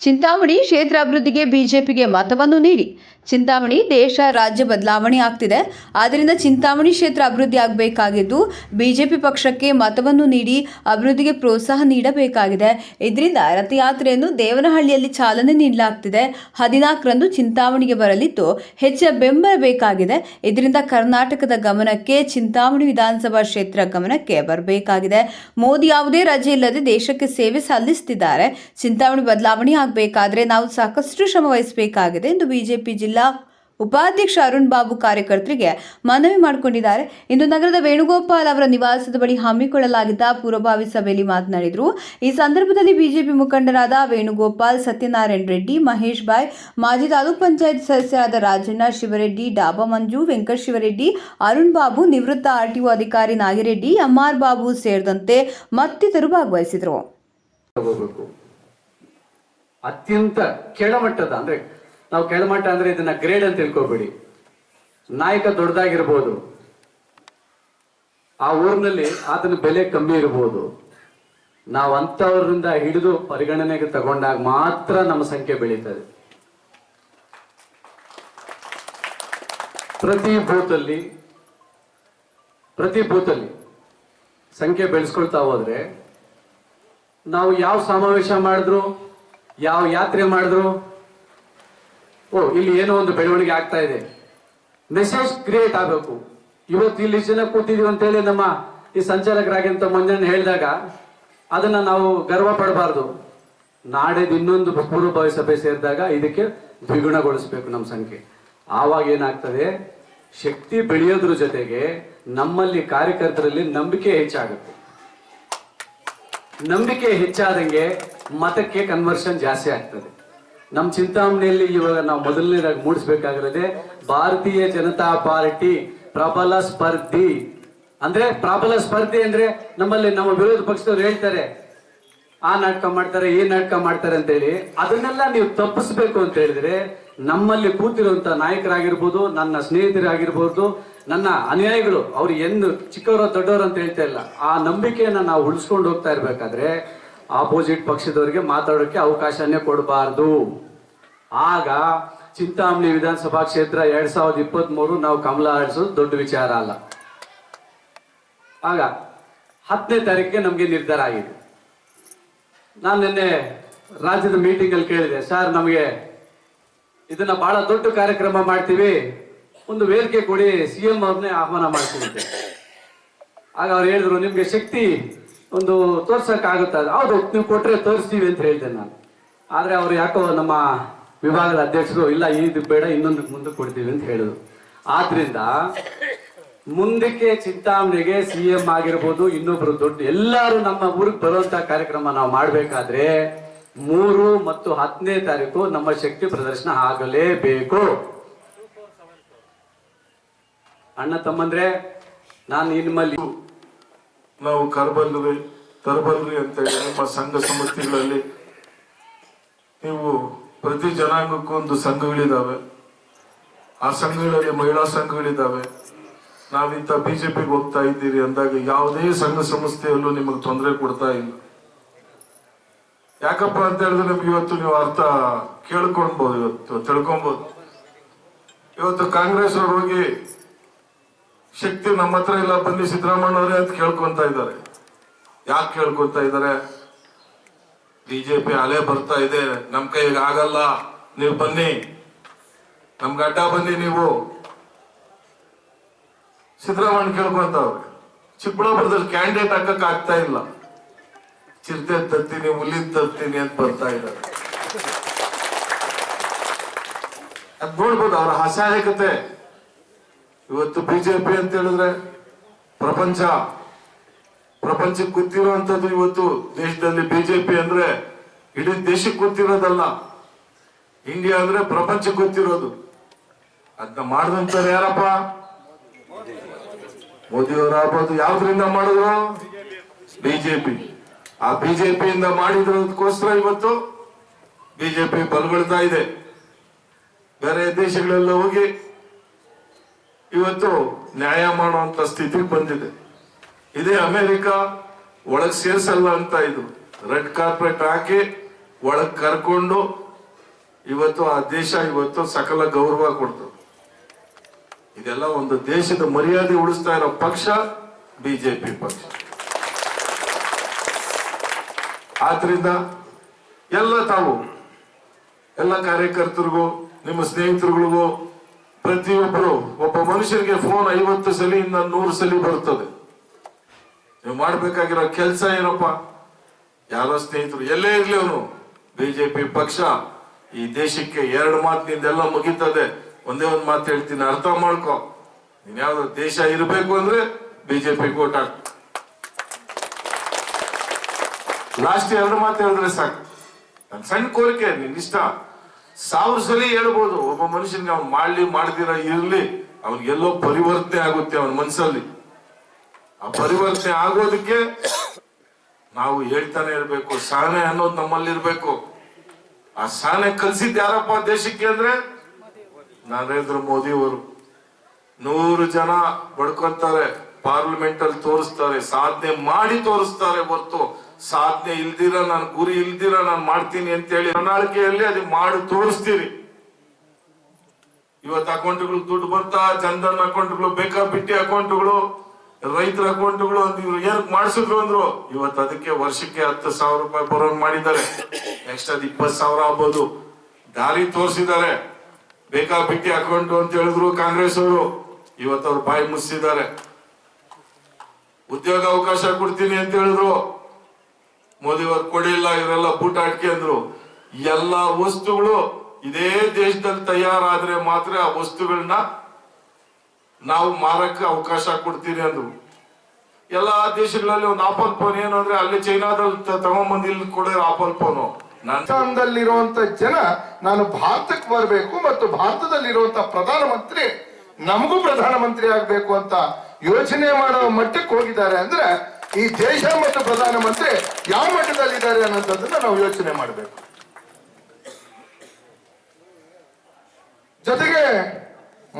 ಚಿಂತಾಮಣಿ ಕ್ಷೇತ್ರ ಅಭಿವೃದ್ಧಿಗೆ ಬಿಜೆಪಿಗೆ ಮತವನ್ನು ನೀಡಿ ಚಿಂತಾಮಣಿ ದೇಶ, ರಾಜ್ಯ ಬದಲಾವಣೆ ಆಗ್ತಿದೆ. ಆದ್ದರಿಂದ ಚಿಂತಾಮಣಿ ಕ್ಷೇತ್ರ ಅಭಿವೃದ್ಧಿ ಆಗಬೇಕಾಗಿದ್ದು, ಬಿಜೆಪಿ ಪಕ್ಷಕ್ಕೆ ಮತವನ್ನು ನೀಡಿ ಅಭಿವೃದ್ಧಿಗೆ ಪ್ರೋತ್ಸಾಹ ನೀಡಬೇಕಾಗಿದೆ. ಇದರಿಂದ ರಥಯಾತ್ರೆಯನ್ನು ದೇವನಹಳ್ಳಿಯಲ್ಲಿ ಚಾಲನೆ ನೀಡಲಾಗ್ತಿದೆ. ಹದಿನಾಲ್ಕರಂದು ಚಿಂತಾಮಣಿಗೆ ಬರಲಿದ್ದು, ಹೆಚ್ಚಿನ ಬೆಂಬಲ ಬೇಕಾಗಿದೆ. ಇದರಿಂದ ಕರ್ನಾಟಕದ ಗಮನಕ್ಕೆ, ಚಿಂತಾಮಣಿ ವಿಧಾನಸಭಾ ಕ್ಷೇತ್ರ ಗಮನಕ್ಕೆ ಬರಬೇಕಾಗಿದೆ. ಮೋದಿ ಯಾವುದೇ ರಜೆ ಇಲ್ಲದೆ ದೇಶಕ್ಕೆ ಸೇವೆ ಸಲ್ಲಿಸುತ್ತಿದ್ದಾರೆ ಚಿಂತಾಮಣಿ ಬದಲಾವಣೆ ಆಗಬೇಕಾದ್ರೆ ನಾವು ಸಾಕಷ್ಟು ಶ್ರಮ ವಹಿಸಬೇಕಾಗಿದೆ ಎಂದು ಬಿಜೆಪಿ ಜಿಲ್ಲಾ ಉಪಾಧ್ಯಕ್ಷ ಅರುಣ್ ಬಾಬು ಕಾರ್ಯಕರ್ತರಿಗೆ ಮನವಿ ಮಾಡಿಕೊಂಡಿದ್ದಾರೆ. ಇಂದು ನಗರದ ವೇಣುಗೋಪಾಲ್ ಅವರ ನಿವಾಸದ ಬಳಿ ಹಮ್ಮಿಕೊಳ್ಳಲಾಗಿದ್ದ ಪೂರ್ವಭಾವಿ ಸಭೆಯಲ್ಲಿ ಮಾತನಾಡಿದರು. ಈ ಸಂದರ್ಭದಲ್ಲಿ ಬಿಜೆಪಿ ಮುಖಂಡರಾದ ವೇಣುಗೋಪಾಲ್, ಸತ್ಯನಾರಾಯಣ ರೆಡ್ಡಿ, ಮಹೇಶ್ ಬಾಯ್, ಮಾಜಿ ತಾಲೂಕ್ ಪಂಚಾಯತ್ ಸದಸ್ಯರಾದ ರಾಜಣ್ಣ ಶಿವರೆಡ್ಡಿ, ಡಾಬಾ ಮಂಜು, ವೆಂಕಟ ಶಿವರೆಡ್ಡಿ, ಅರುಣ್ ಬಾಬು, ನಿವೃತ್ತ ಆರ್ಟಿಒ ಅಧಿಕಾರಿ ನಾಗಿರೆಡ್ಡಿ ಎಂಆರ್ ಬಾಬು ಸೇರಿದಂತೆ ಮತ್ತಿತರರು ಭಾಗವಹಿಸಿದರು. ಅತ್ಯಂತ ಕೆಳಮಟ್ಟದ ಅಂದ್ರೆ ನಾವು ಕೆಳಮಟ್ಟ ಅಂದ್ರೆ ಇದನ್ನ ಗ್ರೇಡ್ ಅಂತ ತಿಳ್ಕೊಬೇಡಿ. ನಾಯಕ ದೊಡ್ಡದಾಗಿರ್ಬೋದು. ಆ ಊರಿನಲ್ಲಿ ಆತನ ಬೆಲೆ ಕಮ್ಮಿ ಇರಬಹುದು ನಾವು ಅಂತವರಿಂದ ಹಿಡಿದು ಪರಿಗಣನೆಗೆ ತಗೊಂಡಾಗ ಮಾತ್ರ ನಮ್ಮ ಸಂಖ್ಯೆ ಬೆಳೀತದೆ. ಪ್ರತಿ ಬೂತಲ್ಲಿ ಪ್ರತಿ ಬೂತಲ್ಲಿ ಸಂಖ್ಯೆ ಬೆಳೆಸ್ಕೊಳ್ತಾ ಹೋದ್ರೆ, ನಾವು ಯಾವ ಸಮಾವೇಶ ಮಾಡಿದ್ರು, ಯಾವ ಯಾತ್ರೆ ಮಾಡಿದ್ರು ಓ, ಇಲ್ಲಿ ಏನೋ ಒಂದು ಬೆಳವಣಿಗೆ ಆಗ್ತಾ ಇದೆ. ಮೆಸೇಜ್ ಕ್ರಿಯೇಟ್ ಆಗಬೇಕು. ಇವತ್ತು ಇಲ್ಲಿ ಜನ ಕೂತಿದೀವಿ ಅಂತೇಳಿ ನಮ್ಮ ಈ ಸಂಚಾಲಕರಾಗಿಂತ ಮಂಜಣ್ಣ ಹೇಳಿದಾಗ ಅದನ್ನ ನಾವು ಗರ್ವ ಪಡಬಾರ್ದು. ನಾಡಿದ್ದು ಇನ್ನೊಂದು ಪೂರ್ವಭಾವಿ ಸಭೆ ಸೇರಿದಾಗ ಇದಕ್ಕೆ ದ್ವಿಗುಣಗೊಳಿಸಬೇಕು ನಮ್ಮ ಸಂಖ್ಯೆ. ಆವಾಗ ಏನಾಗ್ತದೆ? ಶಕ್ತಿ ಬೆಳೆಯೋದ್ರ ಜೊತೆಗೆ ನಮ್ಮಲ್ಲಿ ಕಾರ್ಯಕರ್ತರಲ್ಲಿ ನಂಬಿಕೆ ಹೆಚ್ಚಾಗುತ್ತೆ. ನಂಬಿಕೆ ಹೆಚ್ಚಾದಂಗೆ ಮತಕ್ಕೆ ಕನ್ವರ್ಷನ್ ಜಾಸ್ತಿ ಆಗ್ತದೆ. ನಮ್ಮ ಚಿಂತಾಮಣಿಯಲ್ಲಿ ಇವಾಗ ನಾವು ಮೊದಲನೇದಾಗಿ ಮೂಡಿಸ್ಬೇಕಾಗಿರೋದೆ ಭಾರತೀಯ ಜನತಾ ಪಾರ್ಟಿ ಪ್ರಬಲ ಸ್ಪರ್ಧಿ. ಅಂದ್ರೆ ಪ್ರಬಲ ಸ್ಪರ್ಧಿ ಅಂದ್ರೆ ನಮ್ಮಲ್ಲಿ ನಮ್ಮ ವಿರೋಧ ಪಕ್ಷದವ್ರು ಹೇಳ್ತಾರೆ, ಆ ನಾಟಕ ಮಾಡ್ತಾರೆ, ಈ ನಾಟಕ ಮಾಡ್ತಾರೆ ಅಂತ ಹೇಳಿ ಅದನ್ನೆಲ್ಲ ನೀವು ತಪ್ಪಿಸ್ಬೇಕು ಅಂತ ಹೇಳಿದ್ರೆ ನಮ್ಮಲ್ಲಿ ಕೂತಿರುವಂತ ನಾಯಕರಾಗಿರ್ಬೋದು, ನನ್ನ ಸ್ನೇಹಿತರಾಗಿರ್ಬೋದು, ನನ್ನ ಅನುಯಾಯಿಗಳು, ಅವ್ರು ಎಂದು ಚಿಕ್ಕವರು ದೊಡ್ಡವರು ಅಂತ ಹೇಳ್ತಾ ಇಲ್ಲ. ಆ ನಂಬಿಕೆಯನ್ನ ನಾವು ಉಳಿಸ್ಕೊಂಡು ಹೋಗ್ತಾ ಇರ್ಬೇಕಾದ್ರೆ ಆಪೋಸಿಟ್ ಪಕ್ಷದವರಿಗೆ ಮಾತಾಡೋಕ್ಕೆ ಅವಕಾಶನೇ ಕೊಡಬಾರ್ದು. ಆಗ ಚಿಂತಾಮಣಿ ವಿಧಾನಸಭಾ ಕ್ಷೇತ್ರ ಎರಡ್ ಸಾವಿರದ ಇಪ್ಪತ್ತ್ ಮೂರು ನಾವು ಕಮಲ ಆಡಿಸೋದು ದೊಡ್ಡ ವಿಚಾರ ಅಲ್ಲ. ಆಗ ಹತ್ತನೇ ತಾರೀಕಿಗೆ ನಮಗೆ ನಿರ್ಧಾರ ಆಗಿದೆ. ನಾನು ನಿನ್ನೆ ರಾಜ್ಯದ ಮೀಟಿಂಗ್ ಅಲ್ಲಿ ಕೇಳಿದೆ, ಸರ್, ನಮಗೆ ಇದನ್ನ ಬಹಳ ದೊಡ್ಡ ಕಾರ್ಯಕ್ರಮ ಮಾಡ್ತೀವಿ. ಒಂದು ವೇದಿಕೆ ಕೊಡಿ, ಸಿ ಎಂ ಅವ್ರನ್ನೇ ಆಹ್ವಾನ ಮಾಡ್ತೀವಿ. ಆಗ ಅವ್ರು ಹೇಳಿದ್ರು, ನಿಮ್ಗೆ ಶಕ್ತಿ ಒಂದು ತೋರ್ಸಕ್ ಆಗುತ್ತಾ ಹೌದು, ನೀವು ಕೊಟ್ರೆ ತೋರಿಸ್ತೀವಿ ಅಂತ ಹೇಳಿದೆ ನಾನು. ಆದ್ರೆ ಅವ್ರು ಯಾಕೋ ನಮ್ಮ ವಿಭಾಗದ ಅಧ್ಯಕ್ಷರು, ಇಲ್ಲ ಇದು ಬೇಡ ಇನ್ನೊಂದು ಮುಂದೆ ಕೊಡ್ತೀವಿ ಅಂತ ಹೇಳಿದ್ರು ಆದ್ರಿಂದ ಮುಂದಕ್ಕೆ ಚಿಂತಾಮಣಿಗೆ ಸಿ ಎಂ ಆಗಿರ್ಬೋದು, ಇನ್ನೊಬ್ರು ದೊಡ್ಡ, ಎಲ್ಲರೂ ನಮ್ಮ ಊರಿಗೆ ಬರುವಂತ ಕಾರ್ಯಕ್ರಮ ನಾವು ಮಾಡಬೇಕಾದ್ರೆ ಮೂರು ಮತ್ತು ಹತ್ತನೇ ತಾರೀಕು ನಮ್ಮ ಶಕ್ತಿ ಪ್ರದರ್ಶನ ಆಗಲೇಬೇಕು. ಅಣ್ಣ ತಮ್ಮಂದ್ರೆ, ನಾನು ನಿಮ್ಮಲ್ಲಿ ನಾವು ಕರಬಲ್ರಿ ತರಬಲ್ರಿ ಅಂತ ಹೇಳಿ ನಿಮ್ಮ ಸಂಘ ಸಂಸ್ಥೆಗಳಲ್ಲಿ ನೀವು ಪ್ರತಿ ಜನಾಂಗಕ್ಕೂ ಒಂದು ಸಂಘಗಳಿದ್ದಾವೆ ಆ ಸಂಘಗಳಲ್ಲಿ ಮಹಿಳಾ ಸಂಘಗಳಿದ್ದಾವೆ ನಾವಿಂತ ಬಿಜೆಪಿಗೆ ಹೋಗ್ತಾ ಇದ್ದೀರಿ ಅಂದಾಗ ಯಾವುದೇ ಸಂಘ ಸಂಸ್ಥೆಯಲ್ಲೂ ನಿಮಗೆ ತೊಂದರೆ ಕೊಡ್ತಾ ಇಲ್ಲ. ಯಾಕಪ್ಪ ಅಂತ ಹೇಳಿದ್ರೆ ನಿಮ್ಗೆ ಇವತ್ತು ನೀವು ಅರ್ಥ ಕೇಳ್ಕೊಳ್ಬಹುದು ಇವತ್ತು ತಿಳ್ಕೊಬಹುದು ಇವತ್ತು ಕಾಂಗ್ರೆಸ್ ಅವ್ರು ಹೋಗಿ ಶಕ್ತಿ ನಮ್ಮ ಹತ್ರ ಇಲ್ಲ, ಬನ್ನಿ ಸಿದ್ದರಾಮಣ್ಣವ್ರೆ ಅಂತ ಕೇಳ್ಕೊಂತ ಇದ್ದಾರೆ. ಯಾಕೆ ಕೇಳ್ಕೊಂತ ಇದ್ದಾರೆ? ಬಿಜೆಪಿ ಅಲೆ ಬರ್ತಾ ಇದೆ, ನಮ್ ಕೈಗೆ ಆಗಲ್ಲ, ನೀವು ಬನ್ನಿ. ನಮ್ಗೆ ಅಡ್ಡ ಬನ್ನಿ ನೀವು. ಸಿದ್ದರಾಮಣ್ಣ ಕೇಳ್ಕೊಂತವ್ರೆ ಚಿಕ್ಕಬಳ್ಳಾಪುರದಲ್ಲಿ ಕ್ಯಾಂಡಿಡೇಟ್ ಹಾಕಕ್ ಆಗ್ತಾ ಇಲ್ಲ. ಚಿರತೆ ತರ್ತೀನಿ ಹುಲ್ಲಿದ್ ತರ್ತೀನಿ ಅಂತ ಬರ್ತಾ ಇದ್ದಾರೆ. ಅದ್ ನೋಡ್ಬೋದು, ಅವ್ರ ಅಸಹಾಯಕತೆ. ಇವತ್ತು ಬಿಜೆಪಿ ಅಂತ ಹೇಳಿದ್ರೆ ಪ್ರಪಂಚ. ಪ್ರಪಂಚಕ್ಕೆ ಗೊತ್ತಿರುವಂತದ್ದು ಇವತ್ತು ದೇಶದಲ್ಲಿ ಬಿಜೆಪಿ ಅಂದ್ರೆ ಇಡೀ ದೇಶಕ್ಕೆ ಗೊತ್ತಿರೋದಲ್ಲ. ಇಂಡಿಯಾ ಅಂದ್ರೆ ಪ್ರಪಂಚಕ್ಕೆ ಗೊತ್ತಿರೋದು. ಅದನ್ನ ಮಾಡಿದಂತಾರೆ ಯಾರಪ್ಪ? ಮೋದಿಯವರು ಆಗ್ಬೋದು. ಯಾವ್ದ್ರಿಂದ ಮಾಡಿದ್ರು? ಬಿಜೆಪಿ. ಆ ಬಿಜೆಪಿಯಿಂದ ಮಾಡಿದ್ರದಕ್ಕೋಸ್ಕರ ಇವತ್ತು ಬಿಜೆಪಿ ಬಲಗೊಳ್ತಾ ಇದೆ. ಬೇರೆ ದೇಶಗಳೆಲ್ಲ ಹೋಗಿ ಇವತ್ತು ನ್ಯಾಯ ಮಾಡುವಂತ ಸ್ಥಿತಿಗೆ ಬಂದಿದೆ. ಇದೇ ಅಮೆರಿಕ, ಒಳಗ್ ಸೇರ್ಸಲ್ಲ ಅಂತ ಇದು. ರೆಡ್ ಕಾರ್ಪೆಟ್ ಹಾಕಿ ಒಳಗ್ ಕರ್ಕೊಂಡು ಇವತ್ತು ಆ ದೇಶ ಇವತ್ತು ಸಕಲ ಗೌರವ ಕೊಡ್ತು ಇದೆಲ್ಲ ಒಂದು ದೇಶದ ಮರ್ಯಾದೆ ಉಳಿಸ್ತಾ ಇರೋ ಪಕ್ಷ, ಬಿಜೆಪಿ ಪಕ್ಷ. ಆದ್ರಿಂದ ಎಲ್ಲ ತಾವು, ಎಲ್ಲ ಕಾರ್ಯಕರ್ತರಿಗೂ, ನಿಮ್ಮ ಸ್ನೇಹಿತರುಗಳಿಗೂ ಪ್ರತಿಯೊಬ್ಬರು ಒಬ್ಬ ಮನುಷ್ಯನಿಗೆ ಫೋನ್ ಐವತ್ತು ಸಲಿಯಿಂದ ನೂರು ಸಲಿ ಬರ್ತದೆ. ನೀವು ಮಾಡಬೇಕಾಗಿರೋ ಕೆಲಸ ಏನಪ್ಪ? ಯಾರೋ ಸ್ನೇಹಿತರು, ಎಲ್ಲೇ ಇರಲಿ ಅವನು. ಬಿಜೆಪಿ ಪಕ್ಷ ಈ ದೇಶಕ್ಕೆ ಎರಡು ಮಾತಿನಿಂದೆಲ್ಲ ಮುಗೀತದೆ. ಒಂದೇ ಒಂದು ಮಾತು ಹೇಳ್ತೀನಿ, ಅರ್ಥ ಮಾಡ್ಕೊ. ನೀನ್ ಯಾವ್ದು ದೇಶ ಇರಬೇಕು ಅಂದ್ರೆ ಬಿಜೆಪಿ ಓಟ್ ಹಾಕ್. ಲಾಸ್ಟ್ ಎರಡು ಮಾತು ಹೇಳಿದ್ರೆ ಸಾಕು. ನನ್ನ ಸಣ್ಣ ಕೋರಿಕೆ, ನಿನ್ ಇಷ್ಟ. ಸಾವಿರ ಸಲ ಹೇಳ್ಬೋದು, ಒಬ್ಬ ಮನುಷ್ಯನಿಗೆ ಅವ್ನು ಮಾಡ್ಲಿ, ಮಾಡ್ದಿರ, ಇರ್ಲಿ ಅವ್ನಿಗೆಲ್ಲೋ ಪರಿವರ್ತನೆ ಆಗುತ್ತೆ ಅವನ ಮನಸ್ಸಲ್ಲಿ ಆ ಪರಿವರ್ತನೆ ಆಗೋದಕ್ಕೆ ನಾವು ಹೇಳ್ತಾನೆ ಇರ್ಬೇಕು, ಸಹನೆ ಅನ್ನೋದು ನಮ್ಮಲ್ಲಿ ಇರ್ಬೇಕು. ಆ ಸಹನೆ ಕಲ್ಸಿದ್ ಯಾರಪ್ಪ ದೇಶಕ್ಕೆ ಅಂದ್ರೆ? ನರೇಂದ್ರ ಮೋದಿ ಅವರು ನೂರು ಜನ ಬಡ್ಕೊತಾರೆ ಪಾರ್ಲಿಮೆಂಟ್ ಅಲ್ಲಿ ತೋರಿಸ್ತಾರೆ, ಸಾಧನೆ ಮಾಡಿ ತೋರಿಸ್ತಾರೆ ಹೊರ್ತು. ಸಾಧನೆ ಇಲ್ದಿರ, ನಾನು ಗುರಿ ಇಲ್ದಿರ, ನಾನು ಮಾಡ್ತೀನಿ ಅಂತ ಹೇಳಿ ಪ್ರಣಾಳಿಕೆಯಲ್ಲಿ ಅದು ಮಾಡಿ ತೋರಿಸ್ತೀರಿ. ಇವತ್ತು ಅಕೌಂಟ್ಗಳು ದುಡ್ಡು ಬರ್ತಾ ಚಂದನ್ ಅಕೌಂಟ್ಗಳು ಬೇಕಾಬಿಟ್ಟಿ ಅಕೌಂಟ್ಗಳು, ರೈತರ ಅಕೌಂಟ್ಗಳು ಅಂತ ಇವ್ರು ಏನಕ್ಕೆ ಮಾಡಿಸಿದ್ರು ಅಂದ್ರು, ಇವತ್ತು ಅದಕ್ಕೆ ವರ್ಷಕ್ಕೆ ಹತ್ತು ಸಾವಿರ ರೂಪಾಯಿ ಬರೋಂಗ್ ಮಾಡಿದ್ದಾರೆ. ನೆಕ್ಸ್ಟ್ ಅದು ಇಪ್ಪತ್ತು ಸಾವಿರ ಆಗ್ಬೋದು. ದಾರಿ ತೋರಿಸಿದ್ದಾರೆ. ಬೇಕಾಬಿಟ್ಟಿ ಅಕೌಂಟ್ ಅಂತ ಹೇಳಿದ್ರು ಕಾಂಗ್ರೆಸ್ ಅವರು. ಇವತ್ತು ಅವ್ರು ಬಾಯಿ ಮುಚ್ಚಿದ್ದಾರೆ. ಉದ್ಯೋಗ ಅವಕಾಶ ಕೊಡ್ತೀನಿ ಅಂತ ಹೇಳಿದ್ರು. ಮೋದಿ ಅವರು ಕೊಡಿಲ್ಲ ಇವರೆಲ್ಲ ಬೂಟ ಅಟ್ಕೆ ಅಂದ್ರು. ಎಲ್ಲ ವಸ್ತುಗಳು ಇದೇ ದೇಶದಲ್ಲಿ ತಯಾರಾದ್ರೆ ಮಾತ್ರ ಆ ವಸ್ತುಗಳನ್ನ ನಾವು ಮಾರಕ್ಕೆ ಅವಕಾಶ ಕೊಡ್ತೀರಿ ಅಂದ್ರು. ಎಲ್ಲಾ ದೇಶಗಳಲ್ಲಿ ಒಂದು ಆಪಲ್ ಫೋನ್ ಏನು ಅಂದ್ರೆ ಅಲ್ಲಿ ಚೈನಾದಲ್ಲಿ ತಗೊಂಬಂದು ಇಲ್ಲಿ ಕೊಡೋ ಆಪಲ್ ಫೋನು. ನಂತರದಲ್ಲಿರುವಂತ ಜನ ನಾನು ಭಾರತಕ್ಕೆ ಬರಬೇಕು ಮತ್ತು ಭಾರತದಲ್ಲಿರುವಂತ ಪ್ರಧಾನಮಂತ್ರಿ ನಮಗೂ ಪ್ರಧಾನಮಂತ್ರಿ ಆಗ್ಬೇಕು ಅಂತ ಯೋಚನೆ ಮಾಡೋ ಮಟ್ಟಕ್ಕೆ ಹೋಗಿದ್ದಾರೆ ಅಂದ್ರೆ ಈ ದೇಶ ಮತ್ತು ಪ್ರಧಾನಮಂತ್ರಿ ಯಾವ ಮಟ್ಟದಲ್ಲಿದ್ದಾರೆ ಅನ್ನೋದನ್ನ ನಾವು ಯೋಚನೆ ಮಾಡಬೇಕು. ಜೊತೆಗೆ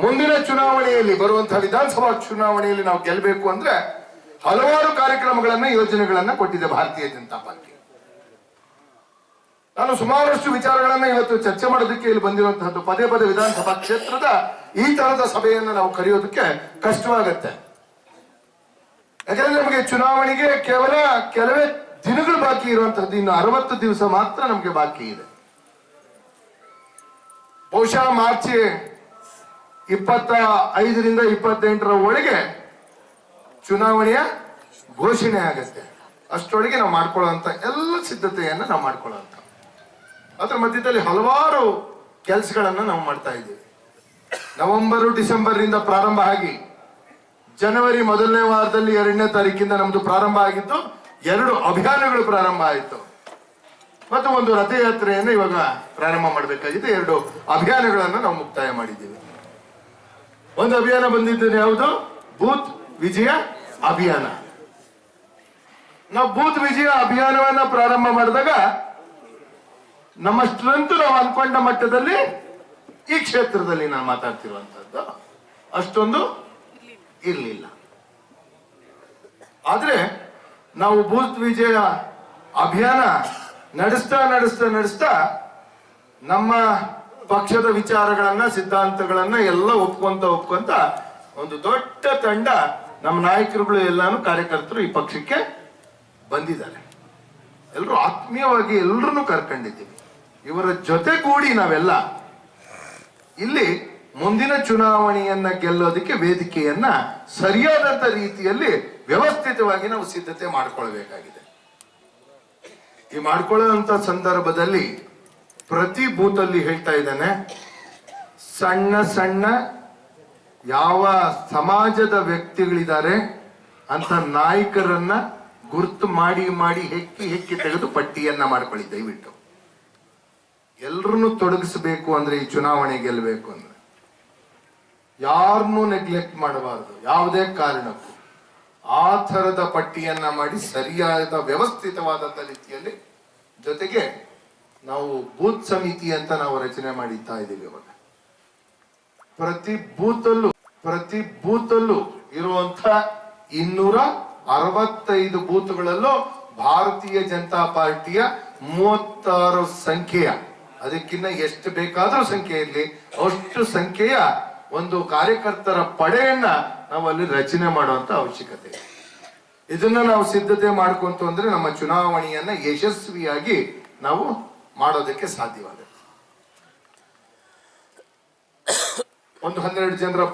ಮುಂದಿನ ಚುನಾವಣೆಯಲ್ಲಿ ಬರುವಂತಹ ವಿಧಾನಸಭಾ ಚುನಾವಣೆಯಲ್ಲಿ ನಾವು ಗೆಲ್ಲಬೇಕು ಅಂದ್ರೆ ಹಲವಾರು ಕಾರ್ಯಕ್ರಮಗಳನ್ನ, ಯೋಜನೆಗಳನ್ನ ಕೊಟ್ಟಿದೆ ಭಾರತೀಯ ಜನತಾ ಪಾರ್ಟಿ. ನಾನು ಸುಮಾರಷ್ಟು ವಿಚಾರಗಳನ್ನ ಇವತ್ತು ಚರ್ಚೆ ಮಾಡೋದಕ್ಕೆ ಇಲ್ಲಿ ಬಂದಿರುವಂತಹದ್ದು ಪದೇ ಪದೇ ವಿಧಾನಸಭಾ ಕ್ಷೇತ್ರದ ಈ ತರದ ಸಭೆಯನ್ನು ನಾವು ಕರೆಯೋದಕ್ಕೆ ಕಷ್ಟವಾಗತ್ತೆ. ಯಾಕಂದ್ರೆ ನಮಗೆ ಚುನಾವಣೆಗೆ ಕೇವಲ ಕೆಲವೇ ದಿನಗಳು ಬಾಕಿ ಇರುವಂತಹದ್ದು, ಇನ್ನು ಅರವತ್ತು ದಿವಸ ಮಾತ್ರ ನಮಗೆ ಬಾಕಿ ಇದೆ. ಬಹುಶಃ ಮಾರ್ಚ್ ಇಪ್ಪತ್ತ ಐದರಿಂದ ಇಪ್ಪತ್ತೆಂಟರ ಒಳಗೆ ಚುನಾವಣೆಯ ಘೋಷಣೆ ಆಗುತ್ತೆ. ಅಷ್ಟರೊಳಗೆ ನಾವು ಮಾಡ್ಕೊಳ್ಳುವಂತ ಎಲ್ಲ ಸಿದ್ಧತೆಯನ್ನ ನಾವು ಮಾಡ್ಕೊಳ್ಳುವಂತ. ಅದರ ಮಧ್ಯದಲ್ಲಿ ಹಲವಾರು ಕೆಲಸಗಳನ್ನು ನಾವು ಮಾಡ್ತಾ ಇದ್ದೀವಿ. ನವೆಂಬರು ಡಿಸೆಂಬರ್ ಇಂದ ಪ್ರಾರಂಭ ಆಗಿ ಜನವರಿ ಮೊದಲನೇ ವಾರದಲ್ಲಿ ಎರಡನೇ ತಾರೀಕಿಂದ ನಮ್ದು ಪ್ರಾರಂಭ ಆಗಿತ್ತು. ಎರಡು ಅಭಿಯಾನಗಳು ಪ್ರಾರಂಭ ಆಯಿತು. ಮತ್ತು ಒಂದು ರಥಯಾತ್ರೆಯನ್ನು ಇವಾಗ ಪ್ರಾರಂಭ ಮಾಡಬೇಕಾಗಿದೆ. ಎರಡು ಅಭಿಯಾನಗಳನ್ನು ನಾವು ಮುಕ್ತಾಯ ಮಾಡಿದ್ದೀವಿ. ಒಂದು ಅಭಿಯಾನ ಬಂದಿದ್ದೇನೆ ಯಾವುದು? ಬೂತ್ ವಿಜಯ ಅಭಿಯಾನ. ನಾವು ಬೂತ್ ವಿಜಯ ಅಭಿಯಾನವನ್ನ ಪ್ರಾರಂಭ ಮಾಡಿದಾಗ ನಮ್ಮಷ್ಟರಂತೂ ನಾವು ಅನ್ಕೊಂಡ ಮಟ್ಟದಲ್ಲಿ ಈ ಕ್ಷೇತ್ರದಲ್ಲಿ ನಾನು ಮಾತಾಡ್ತಿರುವಂತದ್ದು ಅಷ್ಟೊಂದು ಇರಲಿಲ್ಲ. ಆದರೆ ನಾವು ಬೂತ್ ವಿಜಯ ಅಭಿಯಾನ ನಡೆಸ್ತಾ ನಡೆಸ್ತಾ ನಡೆಸ್ತಾ ನಮ್ಮ ಪಕ್ಷದ ವಿಚಾರಗಳನ್ನ, ಸಿದ್ಧಾಂತಗಳನ್ನ ಎಲ್ಲ ಒಪ್ಕೊಂತ ಒಪ್ಕೊಂತ ಒಂದು ದೊಡ್ಡ ತಂಡ ನಮ್ಮ ನಾಯಕರುಗಳು ಎಲ್ಲಾನು ಕಾರ್ಯಕರ್ತರು ಈ ಪಕ್ಷಕ್ಕೆ ಬಂದಿದ್ದಾರೆ. ಎಲ್ಲರೂ ಆತ್ಮೀಯವಾಗಿ ಎಲ್ಲರನ್ನು ಕರ್ಕೊಂಡಿದ್ದೀವಿ. ಇವರ ಜೊತೆಗೂಡಿ ನಾವೆಲ್ಲ ಇಲ್ಲಿ ಮುಂದಿನ ಚುನಾವಣೆಯನ್ನ ಗೆಲ್ಲೋದಕ್ಕೆ ವೇದಿಕೆಯನ್ನ ಸರಿಯಾದಂತ ರೀತಿಯಲ್ಲಿ ವ್ಯವಸ್ಥಿತವಾಗಿ ನಾವು ಸಿದ್ಧತೆ ಮಾಡ್ಕೊಳ್ಬೇಕಾಗಿದೆ. ಈ ಮಾಡ್ಕೊಳ್ಳುವಂತ ಸಂದರ್ಭದಲ್ಲಿ ಪ್ರತಿ ಬೂತಲ್ಲಿ ಹೇಳ್ತಾ ಇದ್ದಾನೆ, ಸಣ್ಣ ಸಣ್ಣ ಯಾವ ಸಮಾಜದ ವ್ಯಕ್ತಿಗಳಿದ್ದಾರೆ ಅಂತ ನಾಯಕರನ್ನ ಗುರ್ತು ಮಾಡಿ ಮಾಡಿ ಹೆಕ್ಕಿ ಹೆಕ್ಕಿ ತೆಗೆದು ಪಟ್ಟಿಯನ್ನ ಮಾಡ್ಕೊಳ್ಳಿ ದಯವಿಟ್ಟು. ಎಲ್ರನ್ನೂ ತೊಡಗಿಸಬೇಕು ಅಂದ್ರೆ ಈ ಚುನಾವಣೆ ಗೆಲ್ಲಬೇಕು ಅಂದ್ರೆ. ಯಾರನ್ನೂ ನೆಗ್ಲೆಕ್ಟ್ ಮಾಡಬಾರದು, ಯಾವುದೇ ಕಾರಣಕ್ಕೂ. ಆ ಥರದ ಪಟ್ಟಿಯನ್ನ ಮಾಡಿ ಸರಿಯಾದ ವ್ಯವಸ್ಥಿತವಾದಂಥ ರೀತಿಯಲ್ಲಿ ಜೊತೆಗೆ ನಾವು ಬೂತ್ ಸಮಿತಿ ಅಂತ ನಾವು ರಚನೆ ಮಾಡಿದ್ದಾ ಇದ್ದೀವಿ ಇವಾಗ. ಪ್ರತಿ ಬೂತಲ್ಲೂ ಪ್ರತಿ ಬೂತಲ್ಲೂ ಇರುವಂತ ಇನ್ನೂರ ಅರವತ್ತೈದು ಬೂತ್ಗಳಲ್ಲೂ ಭಾರತೀಯ ಜನತಾ ಪಾರ್ಟಿಯ ಮೂವತ್ತಾರು ಸಂಖ್ಯೆಯ ಅದಕ್ಕಿಂತ ಎಷ್ಟು ಬೇಕಾದರೂ ಸಂಖ್ಯೆಯಲ್ಲಿ ಅಷ್ಟು ಸಂಖ್ಯೆಯ ಒಂದು ಕಾರ್ಯಕರ್ತರ ಪಡೆಯನ್ನ ನಾವು ರಚನೆ ಮಾಡುವಂತ ಅವಶ್ಯಕತೆ. ಇದೆ ಇದನ್ನ ನಾವು ಸಿದ್ಧತೆ ಮಾಡ್ಕೊಂತು ಅಂದ್ರೆ ನಮ್ಮ ಚುನಾವಣೆಯನ್ನ ಯಶಸ್ವಿಯಾಗಿ ನಾವು ಮಾಡೋದಕ್ಕೆ ಸಾಧ್ಯವಾಗುತ್ತೆ. ಒಂದು ಹನ್ನೆರಡು ಜನರ